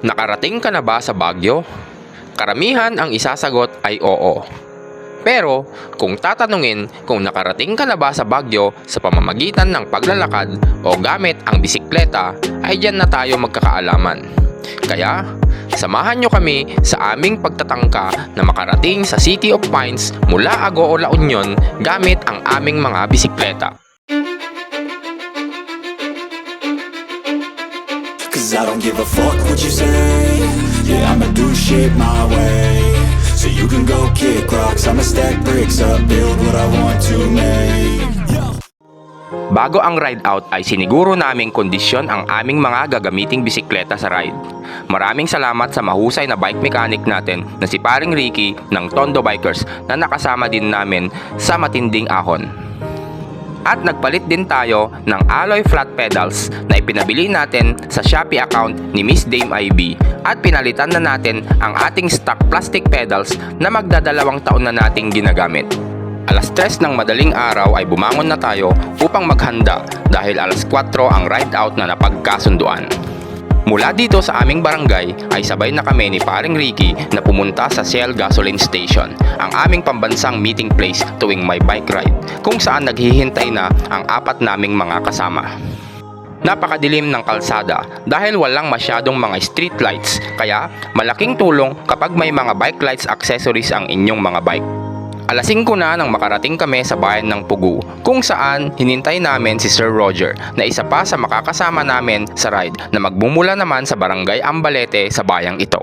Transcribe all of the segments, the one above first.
Nakarating ka na ba sa Baguio? Karamihan ang isasagot ay oo. Pero kung tatanungin kung nakarating ka na ba sa Baguio sa pamamagitan ng paglalakad o gamit ang bisikleta ay dyan na tayo magkakaalaman. Kaya samahan nyo kami sa aming pagtatangka na makarating sa City of Pines mula Agoo La Union gamit ang aming mga bisikleta. Cause I don't give a fuck what you say Yeah, I'ma do shit my way So you can go kick rocks I'ma stack bricks up Build what I want to make Bago ang ride out ay siniguro naming kondisyon ang aming mga gagamiting bisikleta sa ride. Maraming salamat sa mahusay na bike mechanic natin na si paring Ricky ng Tondo Bikers na nakasama din namin sa matinding ahon. At nagpalit din tayo ng alloy flat pedals na ipinabili natin sa Shopee account ni Miss Dame IB at pinalitan na natin ang ating stock plastic pedals na magdadalawang taon na nating ginagamit. Alas 3 ng madaling araw ay bumangon na tayo upang maghanda dahil alas 4 ang ride out na napagkasunduan. Mula dito sa aming barangay ay sabay na kami ni paring Ricky na pumunta sa Shell Gasoline Station, ang aming pambansang meeting place tuwing may bike ride, kung saan naghihintay na ang apat naming mga kasama. Napakadilim ng kalsada dahil walang masyadong mga street lights kaya malaking tulong kapag may mga bike lights accessories ang inyong mga bike. Alas 5 na nang makarating kami sa bayan ng Pugu kung saan hinintay namin si Sir Roger na isa pa sa makakasama namin sa ride na magmumula naman sa barangay Ambalete sa bayang ito.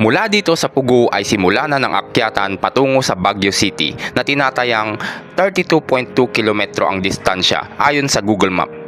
Mula dito sa Pugu ay simula na ng akyatan patungo sa Baguio City na tinatayang 32.2 kilometro ang distansya ayon sa Google Map.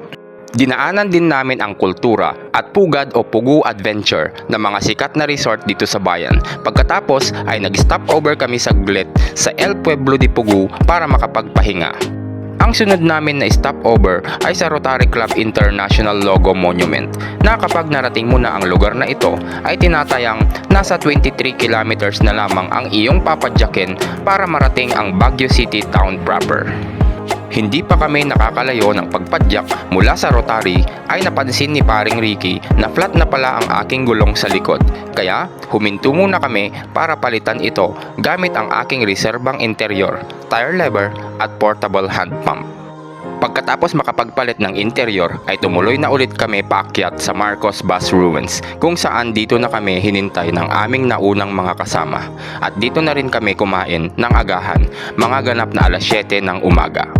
Dinaanan din namin ang kultura at pugad o Pugu Adventure na mga sikat na resort dito sa bayan. Pagkatapos ay nag-stop over kami saglit sa El Pueblo de Pugu para makapagpahinga. Ang sunod namin na stopover ay sa Rotary Club International Logo Monument na kapag narating mo na ang lugar na ito ay tinatayang nasa 23 kilometers na lamang ang iyong papadyakin para marating ang Baguio City Town proper. Hindi pa kami nakakalayo ng pagpadyak mula sa Rotary ay napansin ni paring Ricky na flat na pala ang aking gulong sa likod. Kaya huminto muna kami para palitan ito gamit ang aking reserbang interior, tire lever at portable hand pump. Pagkatapos makapagpalit ng interior ay tumuloy na ulit kami paakyat sa Marcos Bus Ruins kung saan dito na kami hinintay ng aming naunang mga kasama at dito na rin kami kumain ng agahan mga ganap na alas 7 ng umaga.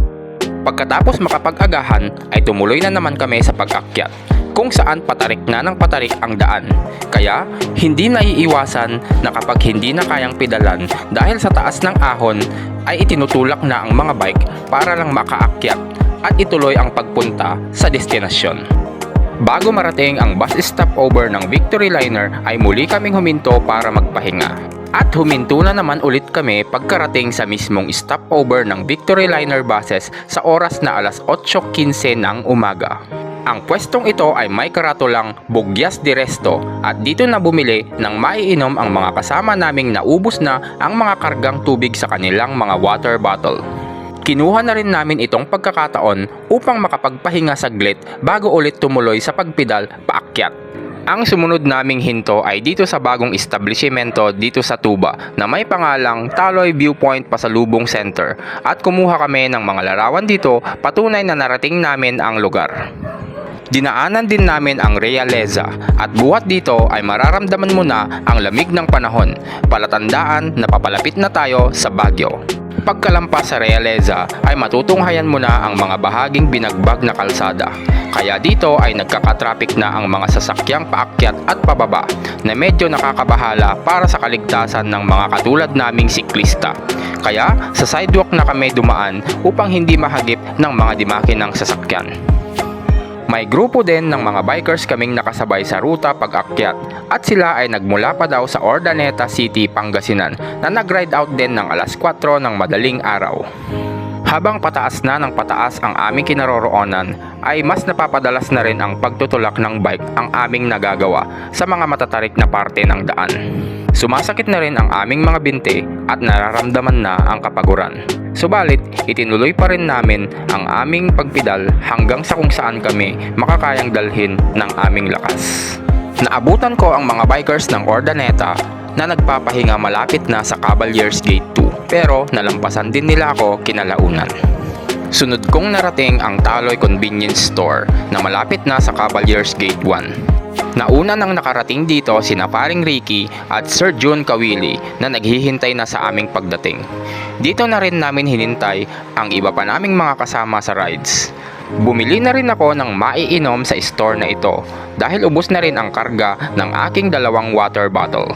Pagkatapos makapag-agahan ay tumuloy na naman kami sa pag-akyat kung saan patarik na ng patarik ang daan. Kaya hindi naiiwasan na kapag hindi na kayang pedalan dahil sa taas ng ahon ay itinutulak na ang mga bike para lang makaakyat at ituloy ang pagpunta sa destinasyon. Bago marating ang bus stopover ng Victory Liner ay muli kaming huminto para magpahinga. At huminto na naman ulit kami pagkarating sa mismong stopover ng Victory Liner buses sa oras na alas 8.15 ng umaga. Ang pwestong ito ay may karatulang Bugyas de Resto at dito na bumili ng maiinom ang mga kasama naming naubos na ang mga kargang tubig sa kanilang mga water bottle. Kinuha na rin namin itong pagkakataon upang makapagpahinga saglit bago ulit tumuloy sa pagpidal paakyat. Ang sumunod naming hinto ay dito sa bagong establishmento dito sa Tuba na may pangalang Taloy Viewpoint Pasalubong Center at kumuha kami ng mga larawan dito patunay na narating namin ang lugar. Dinaanan din namin ang Realeza at buhat dito ay mararamdaman mo na ang lamig ng panahon, palatandaan na papalapit na tayo sa Baguio. Pagkalampas sa Realeza ay matutunghayan mo na ang mga bahaging binagbag na kalsada. Kaya dito ay nagkakatraffic na ang mga sasakyang paakyat at pababa na medyo nakakabahala para sa kaligtasan ng mga katulad naming siklista. Kaya sa sidewalk na kami dumaan upang hindi mahagip ng mga dimakinang sasakyan. May grupo din ng mga bikers kaming nakasabay sa ruta pag-akyat at sila ay nagmula pa daw sa Ordaneta City, Pangasinan na nag-ride out din ng alas 4 ng madaling araw. Habang pataas na ng pataas ang aming kinaroroonan, ay mas napapadalas na rin ang pagtutulak ng bike ang aming nagagawa sa mga matatarik na parte ng daan. Sumasakit na rin ang aming mga binti at nararamdaman na ang kapaguran. Subalit, itinuloy pa rin namin ang aming pagpidal hanggang sa kung saan kami makakayang dalhin ng aming lakas. Naabutan ko ang mga bikers ng Ordaneta na nagpapahinga malapit na sa Cavaliers Gate 2 pero nalampasan din nila ako kinalaunan. Sunod kong narating ang Taloy Convenience Store na malapit na sa Cavaliers Gate 1. Nauna nang nakarating dito si Paring Ricky at Sir June Kawili na naghihintay na sa aming pagdating. Dito na rin namin hinintay ang iba pa naming mga kasama sa rides. Bumili na rin ako ng maiinom sa store na ito dahil ubos na rin ang karga ng aking dalawang water bottle.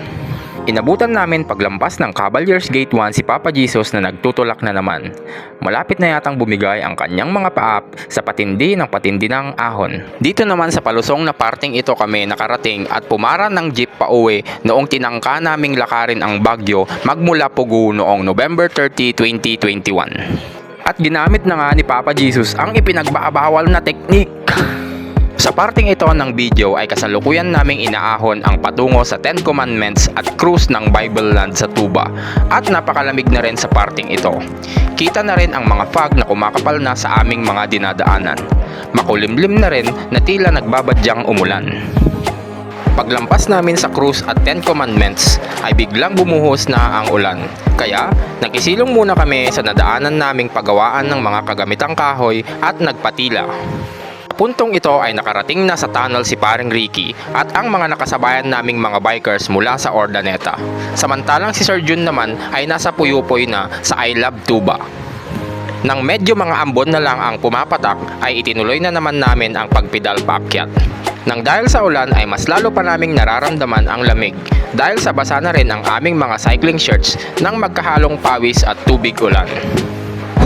Inabutan namin paglampas ng Cavaliers Gate 1 si Papa Jesus na nagtutulak na naman. Malapit na yatang bumigay ang kanyang mga paap sa patindi ng patindi ng ahon. Dito naman sa palusong na parting ito kami nakarating at pumara ng jeep pa uwi noong tinangka naming lakarin ang Bagyo magmula Pugu noong November 30, 2021. At ginamit na nga ni Papa Jesus ang ipinagbabawal na teknik. Sa parting ito ng video ay kasalukuyan naming inaahon ang patungo sa Ten Commandments at cruise ng Bible Land sa Tuba at napakalamig na rin sa parting ito. Kita na rin ang mga fog na kumakapal na sa aming mga dinadaanan. Makulimlim na rin na tila nagbabadyang umulan. Paglampas namin sa cruise at Ten Commandments ay biglang bumuhos na ang ulan. Kaya nakisilong muna kami sa nadaanan naming pagawaan ng mga kagamitang kahoy at nagpatila. Puntong ito ay nakarating na sa tunnel si Paring Ricky at ang mga nakasabayan naming mga bikers mula sa Ordaneta. Samantalang si Sir Jun naman ay nasa Puyupoy na sa I Love Tuba. Nang medyo mga ambon na lang ang pumapatak ay itinuloy na naman namin ang pagpidal paakyat. Nang dahil sa ulan ay mas lalo pa naming nararamdaman ang lamig dahil sa basa na rin ang aming mga cycling shirts ng magkahalong pawis at tubig ulan.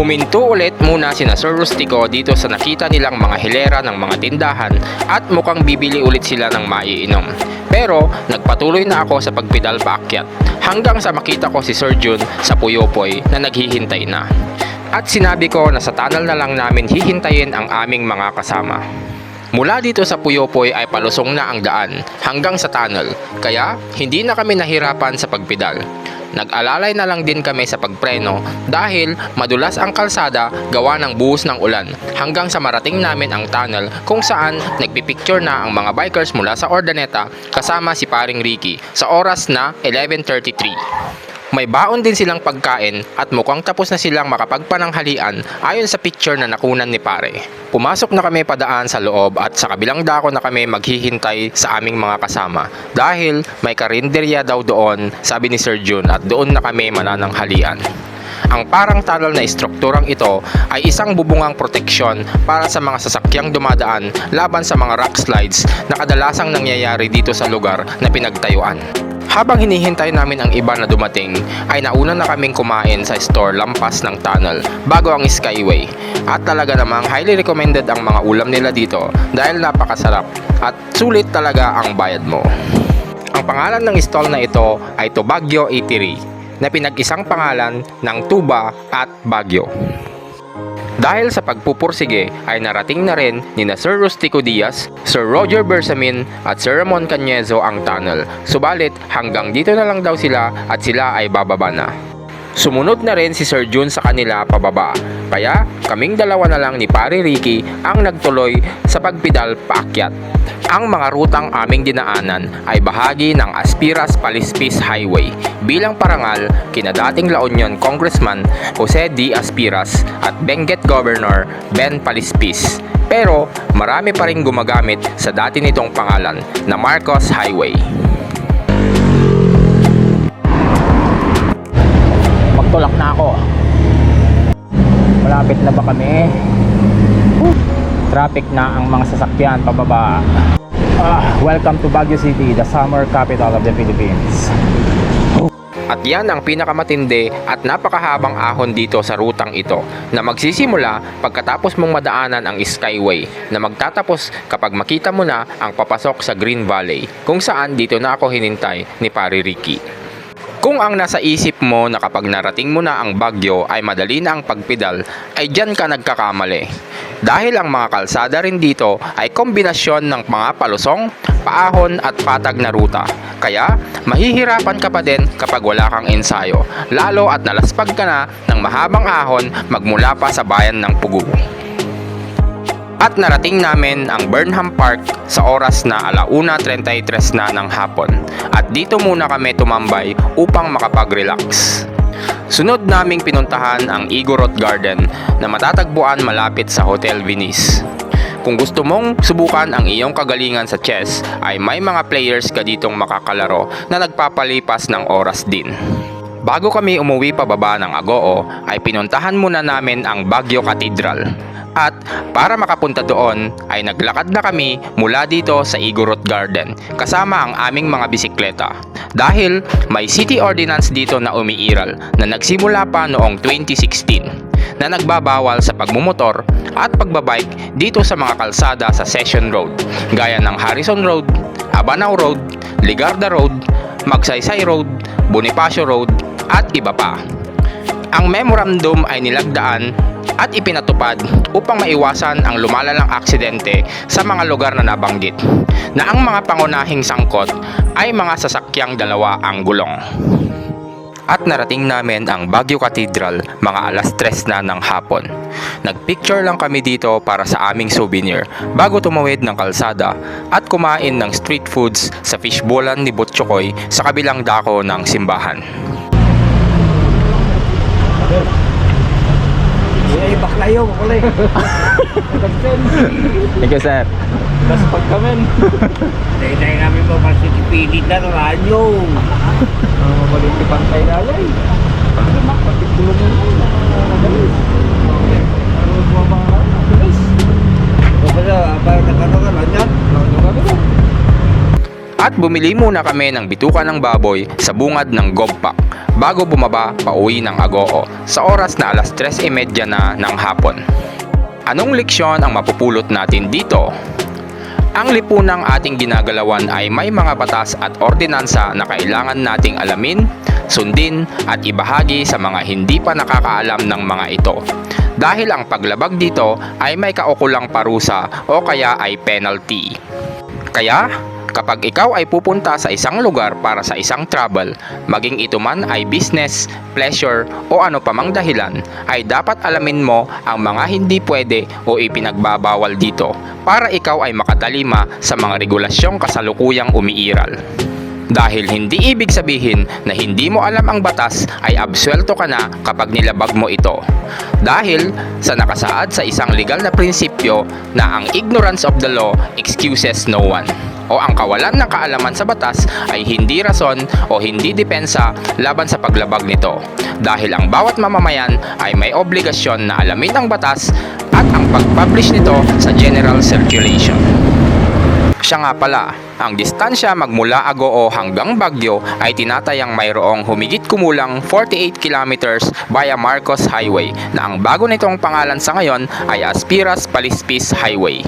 Huminto ulit muna sina Sir Rustico dito sa nakita nilang mga hilera ng mga tindahan at mukhang bibili ulit sila ng maiinom. Pero nagpatuloy na ako sa pagpidal paakyat hanggang sa makita ko si Sir Jun sa Puyopoy na naghihintay na. At sinabi ko na sa tunnel na lang namin hihintayin ang aming mga kasama. Mula dito sa Puyopoy ay palusong na ang daan hanggang sa tunnel, kaya hindi na kami nahirapan sa pagpidal. Nag-alalay na lang din kami sa pagpreno dahil madulas ang kalsada gawa ng buhos ng ulan hanggang sa marating namin ang tunnel kung saan nagpipicture na ang mga bikers mula sa Ordaneta kasama si paring Ricky sa oras na 11.33. May baon din silang pagkain at mukhang tapos na silang makapagpananghalian ayon sa picture na nakunan ni pare. Pumasok na kami padaan sa loob at sa kabilang dako na kami maghihintay sa aming mga kasama dahil may karinderya daw doon sabi ni Sir Jun at doon na kami manananghalian. Ang parang tunnel na istrukturang ito ay isang bubungang proteksyon para sa mga sasakyang dumadaan laban sa mga rock slides na kadalasang nangyayari dito sa lugar na pinagtayuan. Habang hinihintay namin ang iba na dumating, ay nauna na kaming kumain sa store lampas ng tunnel bago ang Skyway. At talaga namang highly recommended ang mga ulam nila dito dahil napakasarap at sulit talaga ang bayad mo. Ang pangalan ng stall na ito ay Tobagyo Eatery na pinag-isang pangalan ng Tuba at Bagyo. Dahil sa pagpupursige ay narating na rin ni na Sir Rustico Diaz, Sir Roger Bersamin at Sir Ramon Cañezo ang tunnel. Subalit hanggang dito na lang daw sila at sila ay bababa na. Sumunod na rin si Sir Jun sa kanila pababa. Kaya kaming dalawa na lang ni Pare Ricky ang nagtuloy sa pagpidal paakyat. Ang mga rutang aming dinaanan ay bahagi ng Aspiras Palispis Highway bilang parangal kina dating La Union Congressman Jose D. Aspiras at Benguet Governor Ben Palispis. Pero marami pa rin gumagamit sa dati nitong pangalan na Marcos Highway. magtulak na ako malapit na ba kami traffic na ang mga sasakyan pababa ah, welcome to Baguio City the summer capital of the Philippines At yan ang pinakamatindi at napakahabang ahon dito sa rutang ito na magsisimula pagkatapos mong madaanan ang Skyway na magtatapos kapag makita mo na ang papasok sa Green Valley kung saan dito na ako hinintay ni Pari Ricky. Kung ang nasa isip mo na kapag narating mo na ang bagyo ay madali na ang pagpidal, ay dyan ka nagkakamali. Dahil ang mga kalsada rin dito ay kombinasyon ng mga palusong, paahon at patag na ruta. Kaya mahihirapan ka pa din kapag wala kang ensayo, lalo at nalaspag ka na ng mahabang ahon magmula pa sa bayan ng Pugu. At narating namin ang Burnham Park sa oras na alauna 33 na ng hapon. At dito muna kami tumambay upang makapag-relax. Sunod naming pinuntahan ang Igorot Garden na matatagpuan malapit sa Hotel Venice. Kung gusto mong subukan ang iyong kagalingan sa chess, ay may mga players ka ditong makakalaro na nagpapalipas ng oras din. Bago kami umuwi pababa ng Agoo, ay pinuntahan muna namin ang Baguio Cathedral. At para makapunta doon, ay naglakad na kami mula dito sa Igorot Garden kasama ang aming mga bisikleta. Dahil may city ordinance dito na umiiral na nagsimula pa noong 2016 na nagbabawal sa pagmumotor at pagbabike dito sa mga kalsada sa Session Road gaya ng Harrison Road, Abanao Road, Ligarda Road, Magsaysay Road, Bonifacio Road at iba pa. Ang memorandum ay nilagdaan at ipinatupad upang maiwasan ang lumalalang aksidente sa mga lugar na nabanggit na ang mga pangunahing sangkot ay mga sasakyang dalawa ang gulong at narating namin ang Baguio Cathedral mga alas 3 na ng hapon. Nagpicture lang kami dito para sa aming souvenir bago tumawid ng kalsada at kumain ng street foods sa fishbowlan ni Butchokoy sa kabilang dako ng simbahan. Bakla yun, bakla yun. Thank you, sir. Tapos pag kami. Dahil namin mo kasi pilit na ng radyo. Ang mabalit ni Pantay Lalay. Ano naman, patitulong mo na. Nagalis. Ano mo mga nagalis. O pala, parang nagkanokan lang yan. Nagkanokan At bumili muna kami ng bituka ng baboy sa bungad ng Gogpak bago bumaba pauwi ng Agoo sa oras na alas 3.30 na ng hapon. Anong leksyon ang mapupulot natin dito? Ang lipunang ating ginagalawan ay may mga batas at ordinansa na kailangan nating alamin, sundin at ibahagi sa mga hindi pa nakakaalam ng mga ito. Dahil ang paglabag dito ay may kaukulang parusa o kaya ay penalty. Kaya, kapag ikaw ay pupunta sa isang lugar para sa isang travel, maging ito man ay business, pleasure o ano pamang dahilan, ay dapat alamin mo ang mga hindi pwede o ipinagbabawal dito para ikaw ay makatalima sa mga regulasyong kasalukuyang umiiral. Dahil hindi ibig sabihin na hindi mo alam ang batas ay absuelto ka na kapag nilabag mo ito. Dahil sa nakasaad sa isang legal na prinsipyo na ang ignorance of the law excuses no one o ang kawalan ng kaalaman sa batas ay hindi rason o hindi depensa laban sa paglabag nito. Dahil ang bawat mamamayan ay may obligasyon na alamin ang batas at ang pag-publish nito sa general circulation. Siya nga pala, ang distansya magmula Agoo hanggang Baguio ay tinatayang mayroong humigit kumulang 48 kilometers via Marcos Highway na ang bago nitong pangalan sa ngayon ay Aspiras Palispis Highway.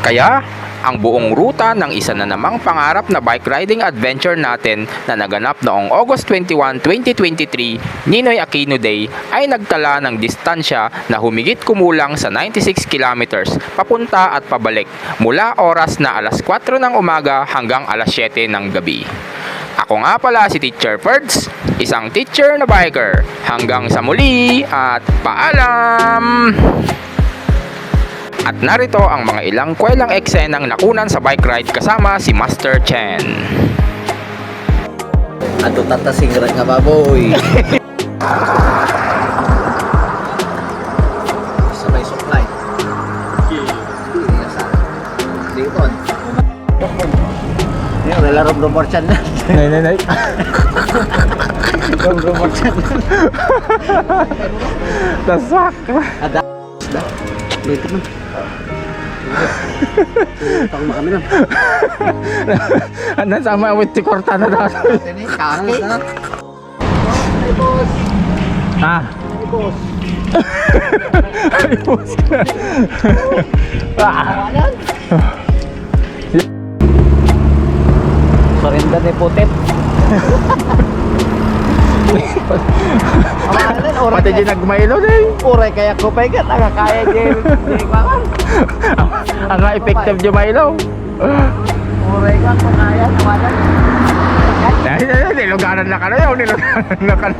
Kaya, ang buong ruta ng isa na namang pangarap na bike riding adventure natin na naganap noong August 21, 2023, Ninoy Aquino Day, ay nagtala ng distansya na humigit kumulang sa 96 kilometers papunta at pabalik mula oras na alas 4 ng umaga hanggang alas 7 ng gabi. Ako nga pala si Teacher Ferds, isang teacher na biker. Hanggang sa muli at paalam! At narito ang mga ilang kwelang eksenang nakunan sa bike ride kasama si Master Chen. Ato tatasing rin nga baboy. Sabay supply. Dikon. Yung nilarong rumorchan na. Nay, nay, nay. Yung rumorchan na. Tasak. Ada. Dito man. Tang kami na. Ano sama with si Cortana na. Kaki. Ah. Ay, boss. Ah. Kawalan. Sorinda ni Putet. Pati di nagmailo na eh. Oray kaya ko pa ikat. Ang kaya kawan. Ang nga effective di mailo. Oray ka kung kaya. Ay, niluganan na ka na yun. Niluganan na ka na.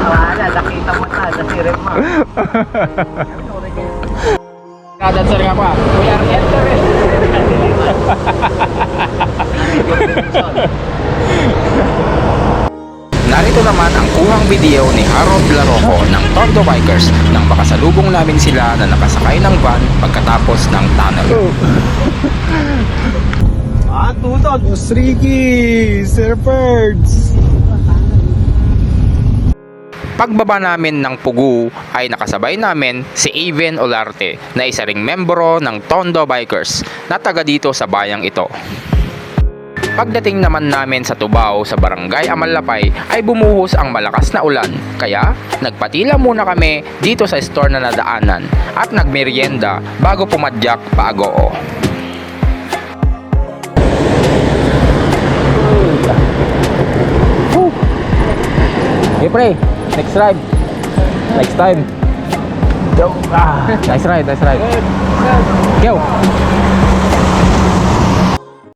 Kawalan. Nakita mo na. Nasirip mo. Oray kaya. Dancer ka pa. We are entering. video ni Harold Laroco ng Tondo Bikers nang makasalubong namin sila na nakasakay ng van pagkatapos ng tunnel. Ah, tutod. Boss Ricky, Sir Birds. Pagbaba namin ng Pugu ay nakasabay namin si Aven Olarte na isa ring membro ng Tondo Bikers na taga dito sa bayang ito. Pagdating naman namin sa Tubao sa barangay Amalapay ay bumuhos ang malakas na ulan kaya nagpatila muna kami dito sa store na nadaanan at nagmerienda bago pumadyak pa Agoo. Okay, pre. Next ride. Next time. Yo. Ah, nice ride, nice ride. Go.